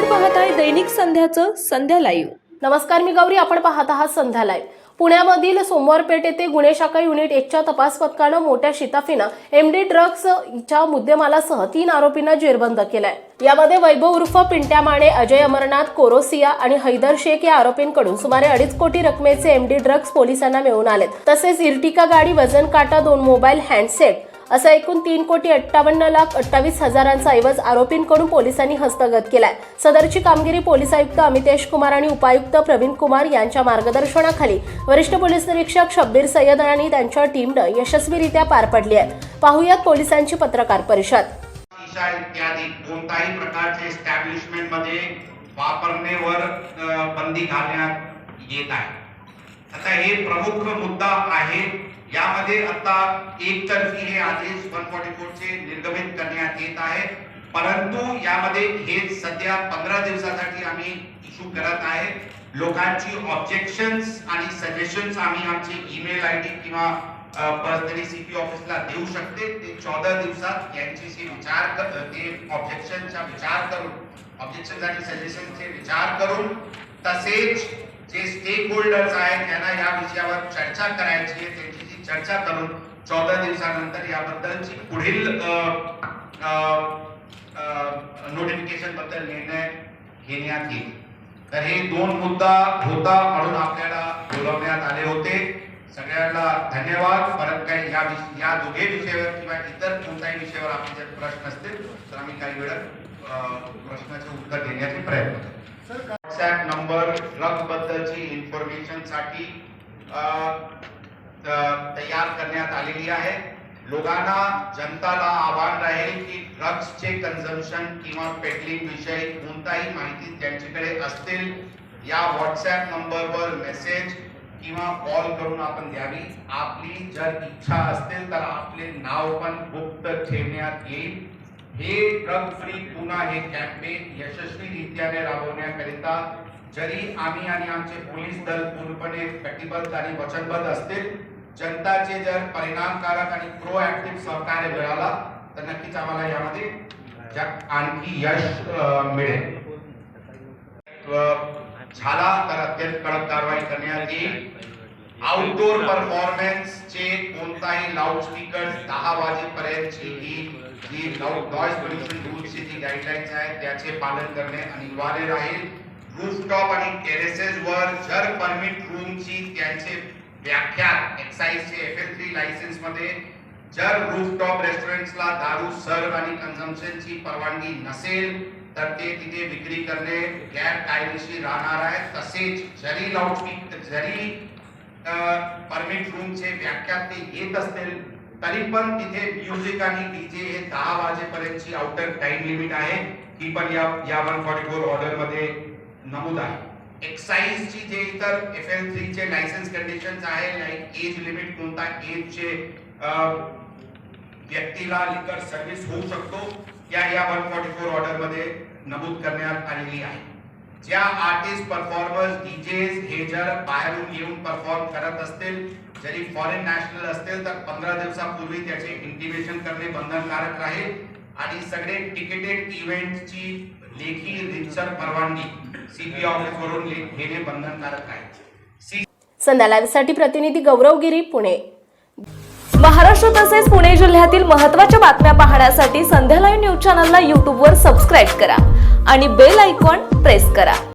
दैनिक संध्याचं संध्या live नमस्कार मी गौरी आपण पाहत आहात संध्या लाईव्ह पुण्यामधील सोमवार पेठ येथे गुन्हे शाखा युनिट एकच्या तपास पथकानं मोठ्या शिताफीनं एमडी ड्रग्सच्या मुद्देमालासह तीन आरोपींना जेरबंद केलाय. यामध्ये वैभव उर्फ पिंट्या माने अजय अमरनाथ कोरोसिया आणि हैदर शेख या आरोपींकडून सुमारे अडीच कोटी रकमेचे एमडी ड्रग्स पोलिसांना मिळून आलेत. तसेच इर्टिका गाडी वजन काटा दोन मोबाईल हँडसेट असा एकूण तीन कोटी अठ्ठावन्न लाख अठ्ठावीस हजारांचा ऐवज आरोपींकडून पोलिसांनी हस्तगत केलाय. सदरची कामगिरी पोलीस आयुक्त अमितेश कुमार आणि उपायुक्त प्रवीण कुमार यांच्या मार्गदर्शनाखाली. वरिष्ठ पोलीस निरीक्षक शब्बीर सय्यद आणि त्यांच्या टीमनं यशस्वीरित्या पार पडली आहे. पाहुयात पोलिसांची पत्रकार परिषद. इत्यादी. कोणताही प्रकारचे एस्टॅब्लिशमेंटमध्ये वापरण्यावर बंदी घालण्यात येत आहे. आता हे प्रमुख मुद्दा आहे. यामध्ये आता एकतर्फी हे आदेश वन फॉर्टी चे निर्गमित करण्यात येत आहे. परंतु यामध्ये हे सध्या पंधरा दिवसासाठी आम्ही इश्यू करत आहे. लोकांची ऑब्जेक्शन्स आणि सजेशन्स आम्ही आमचे ईमेल आय डी किंवा पर्सनली सीपी ऑफिसला देऊ शकते. ते चौदा दिवसात यांच्याशी विचार कर ते ऑब्जेक्शनचा विचार करून ऑब्जेक्शन आणि सजेशनचे विचार करून तसेच जे स्टेक होल्डर्स आहेत त्यांना या विषयावर चर्चा करायची आहे. त्यांची चर्चा करून चौदा दिवसानंतर याबद्दलची पुढील नोटिफिकेशनबद्दल निर्णय घेण्यात येईल. तर हे दोन मुद्दा होता म्हणून आपल्याला बोलवण्यात आले होते. सगळ्यांना धन्यवाद. परत काही या या दोघे विषयावर किंवा इतर कोणत्याही विषयावर आपले जर प्रश्न असतील तर आम्ही काही वेळात अं, प्रश्नाचे उत्तर देण्याचे प्रयत्न करू. व्हॉट्सॲप नंबर ड्रग बद्दलची इन्फॉर्मेशनसाठी तयार करण्यात आलेली आहे. लोकांना जनताला आव्हान राहील की ड्रग्सचे कन्झम्पशन किंवा पेटलिंग विषयी कोणताही माहिती त्यांच्याकडे असतील या व्हॉट्सॲप नंबरवर मेसेज किंवा कॉल करून आपण द्यावी. आपली जर इच्छा असतील तर आपले नाव पण गुप्त ठेवण्यात येईल. हे ड्रग फ्री पुन्हा हे कॅम्पेन यशस्वीरित्याने राबवण्याकरिता जरी आम्ही आणि आमचे पोलीस दल पूर्णपणे कटिबद्ध आणि वचनबद्ध असतील जनताचे जर परिणामकारक आणि प्रोएक्टिव्ह सहकार्य मिळाला तर नक्कीच आम्हाला यामध्ये आणखी यश मिळेल. झाला तर अत्यंत कडक कारवाई करण्यात येईल. आउटडोर परफॉर्मन्सचे कोणताही लाऊड स्पीकर दहा वाजेपर्यंतची ही जी लाऊड नॉइज पोल्युशन रूल्सची जी गाईडलाईन्स आहेत त्याचे पालन करणे अनिवार्य राहील. रूफटॉप आणि टेरेसेस वर जर परमिट रूमची त्यांचे व्याख्या एक्साईजचे एफ एल थ्री लायसन्समध्ये जर रूफटॉप रेस्टॉरंट्सला दारू सर्व आणि कन्झम्पशनची परवानगी नसेल तर ते तिथे विक्री करणे गैर कायदेशीर राहणार आहे. तसेच जरी लाऊडस्पीकर जरी परमिट रूमचे व्याख्यात ते येत असतील तरी पण तिथे म्युझिक आणि डीजे हे दहा वाजेपर्यंतची आउटर टाइम लिमिट आहे. ही पण या या वन फॉर्टी फोर ऑर्डरमध्ये नमूद आहे. एक्साईजची जे इतर एफ एल थ्रीचे लायसन्स कंडिशन्स आहे लाईक एज लिमिट कोणता एजचे व्यक्तीला लिकर सर्व्हिस होऊ शकतो या या वन फॉर्टी फोर ऑर्डरमध्ये नमूद करण्यात आलेली आहे. ज्या आर्टिस्ट परफॉर्मर्स डीजेस हे जर बाहेरून येऊन परफॉर्म करत असतील जरी फॉरेन नॅशनल असतील तर पंधरा दिवसापूर्वी त्याचे इंटिमेशन करणे बंधनकारक राहील. आणि सगळे टिकेटेड इव्हेंटची लेखी रितसर परवानगी. सीपी ऑफिस वरून घेणे बंधनकारक आहे. संध्या लाईव्हसाठी प्रतिनिधी गौरव गिरी पुणे. महाराष्ट्र तसेच पुणे जिल्ह्यातील महत्त्वाच्या बातम्या पाहण्यासाठी संध्या लाईव्ह न्यूज चॅनलला यूट्यूबवर सबस्क्राईब करा आणि बेल आयकॉन प्रेस करा.